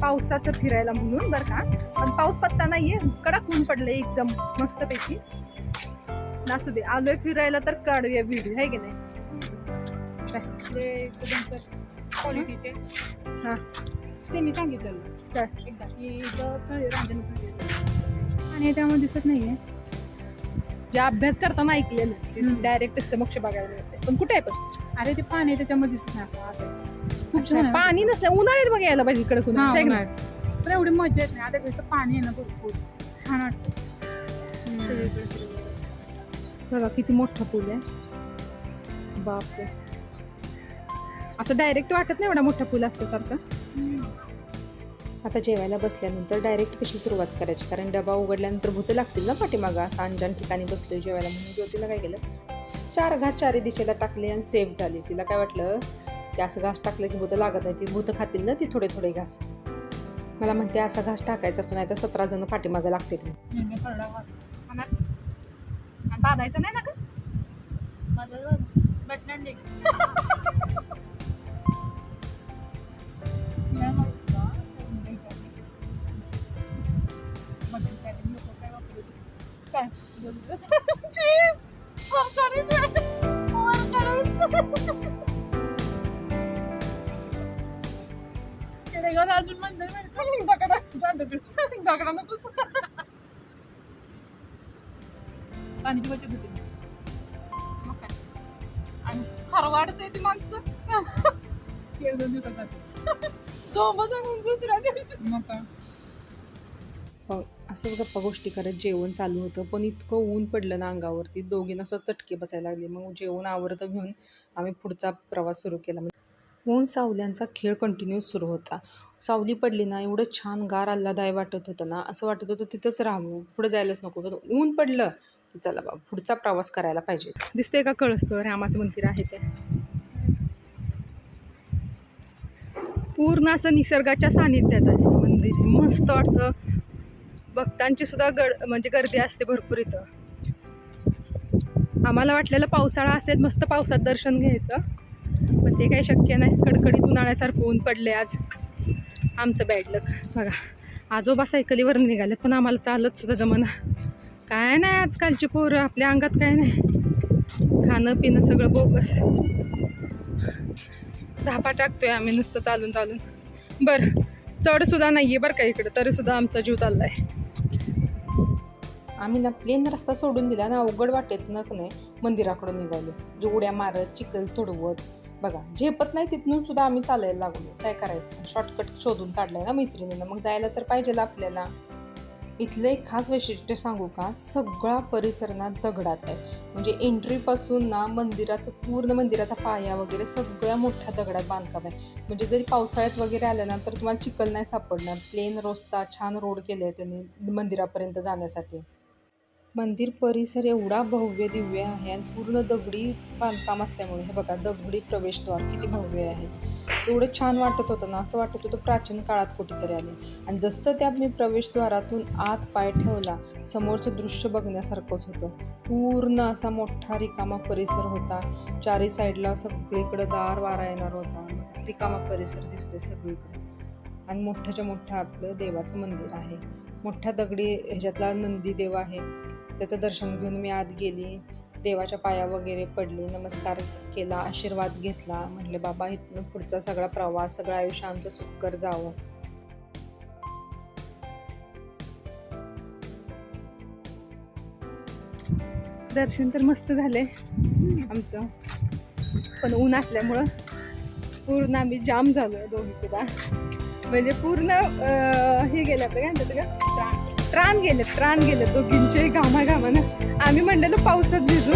पावसाचं फिरायला म्हणून बरं का? पण पाऊस पत्ता नाहीये. कडक ऊन पडले एकदम मस्तपैकी. नासू दे आलोय फिरायला तर काढूया व्हिडिओ आहे की नाही? हा. त्यांनी सांगितलं काय? एकदा की आणि त्यामध्ये दिसत नाहीये. जे अभ्यास करताना ऐकलेलं. डायरेक्ट समक्ष बघायला मिळते पण कुठे आहे पण अरे ते पाणी त्याच्यामध्ये दिसत नाही असं आहे. खूप छान आहे. पाणी नसल्या उन्हाळ्यात बघ यायला पाहिजे इकडे कुणा. हा, आहे की नाही? उन्हाळ्यात. पण एवढी मजा येत नाही. आता कसं पाणी आहे ना भरपूर. छान वाटतं. सगळीकडे फिरायला. बघा किती मोठा पूल आहे. बापरे. असं डायरेक्ट वाटत नाही एवढा मोठा पूल असल्यासारखं. हम्म. आता जेवायला बसल्यानंतर डायरेक्ट कशी सुरुवात करायची? कारण डबा उघडल्यानंतर भूतं लागतील ना पाठीमागं. असं अंजान ठिकाणी बसलोय जेवायला म्हणून ज्योतीला काय केलं? चार घास चारी दिशेला टाकले आणि सेव्ह झाली. तिला काय वाटलं? की असं घास टाकलं की भूतं लागत नाही. ती भूतं खातील ना ती थोडे थोडे घास. मला म्हणते असा घास टाकायचा असतो नाही तर सतरा जण पाठीमागं वाट. आणि बांधायचं नाही ना का माझं अजून बरं का? दगडा- दगडानं. पाण्याची बचत होते. मग काय? आणि खरं वाढतंय ते मागचं. दोन दिवसात झोपच दुसऱ्या दिवशी. मग काय? हो, असंच गप्पा गोष्टी करत जेवण चालू होतं पण इतकं ऊन पडलं ना अंगावरती दोघींना असं चटके बसायला लागले. मग जेवण आवरतं घेऊन आम्ही पुढचा प्रवास सुरू केला. ऊन सावल्यांचा खेळ कंटिन्यू सुरू होता. सावली पडली ना एवढं छान गार आल्हादाय वाटत होतं ना असं वाटत होतं तिथंच राहू पुढे जायलाच नको. पण ऊन पडलं की चला बा पुढचा प्रवास करायला पाहिजे. दिसते का कळसतो? रामाचं मंदिर आहे ते. पूर्ण असं निसर्गाच्या सानिध्यात आहे मंदिर. मस्त वाटतं. भक्तांची सुद्धा गड म्हणजे गर्दी असते भरपूर इथं. आम्हाला वाटलेलं पावसाळा असेल मस्त पावसात दर्शन घ्यायचं. ते काही शक्य नाही. कडकडीत उन्हाळ्यासारखं ऊन पडले आज. आमचं बॅड लक बघा आजोबा सायकलीवर निघाले पण आम्हाला चालत सुद्धा जमना. काय नाही आजकालची पोरं आपल्या अंगात काय नाही. खाणं पिणं सगळं बोगस. धापा टाकतोय आम्ही नुसतं चालून चालून. बरं चढ सुद्धा नाही आहे बरं का इकडं तरी सुद्धा आमचा जीव चाललाय. आम्ही ना प्लेन रस्ता सोडून दिला ना अवघड वाटेत नक नाही मंदिराकडून निघालो. जे उड्या मारत चिखल तुडवत बघा झेपत नाही तिथून सुद्धा आम्ही चालायला लागलो. काय करायचं? शॉर्टकट शोधून काढलाय ना मैत्रिणीनं. मग जायला तर पाहिजे आपल्याला. इथलं एक खास वैशिष्ट्य सांगू का? सगळा परिसर ना दगडात आहे. म्हणजे एंट्रीपासून ना मंदिराचं पूर्ण मंदिराचा पाया वगैरे सगळ्या मोठ्या दगडात बांधकाम आहे. म्हणजे जरी पावसाळ्यात वगैरे आलं ना तर तुम्हाला चिखल नाही सापडणार. प्लेन रस्ता छान रोड केले आहे त्यांनी मंदिरापर्यंत जाण्यासाठी. मंदिर परिसर एवढा भव्य दिव्य आहे आणि पूर्ण दगडी बांधकाम असल्यामुळे हे बघा दगडी प्रवेशद्वार किती भव्य आहे. एवढं छान वाटत होतं ना असं वाटत होतं प्राचीन काळात कुठेतरी आले. आणि जसं त्या मी प्रवेशद्वारातून आत पाय ठेवला समोरचं दृश्य बघण्यासारखंच होतं. पूर्ण असा मोठा रिकामा परिसर होता. चारी साईडला सगळीकडं गार वारा येणार होता. रिकामा परिसर दिसतोय सगळीकडे. आणि मोठ्याच्या मोठं आपलं देवाचं मंदिर आहे. मोठ्या दगडी ह्याच्यातला नंदी देव आहे. त्याचं दर्शन घेऊन मी आत गेली. देवाच्या पाया वगैरे पडली. नमस्कार केला आशीर्वाद घेतला. म्हटले बाबा इथनं पुढचा सगळा प्रवास सगळं आयुष्य आमचं सुखकर जावं. दर्शन तर मस्त झाले आमचं. पण ऊन असल्यामुळं पूर्ण आम्ही जाम झालो दोन्ही सुद्धा म्हणजे पूर्ण हे गेलं आपलं काय म्हणतात का? त्राण गेले त्राण गेले दोघींचे घामा घामानं आम्ही म्हणलेलो पावसात भिजू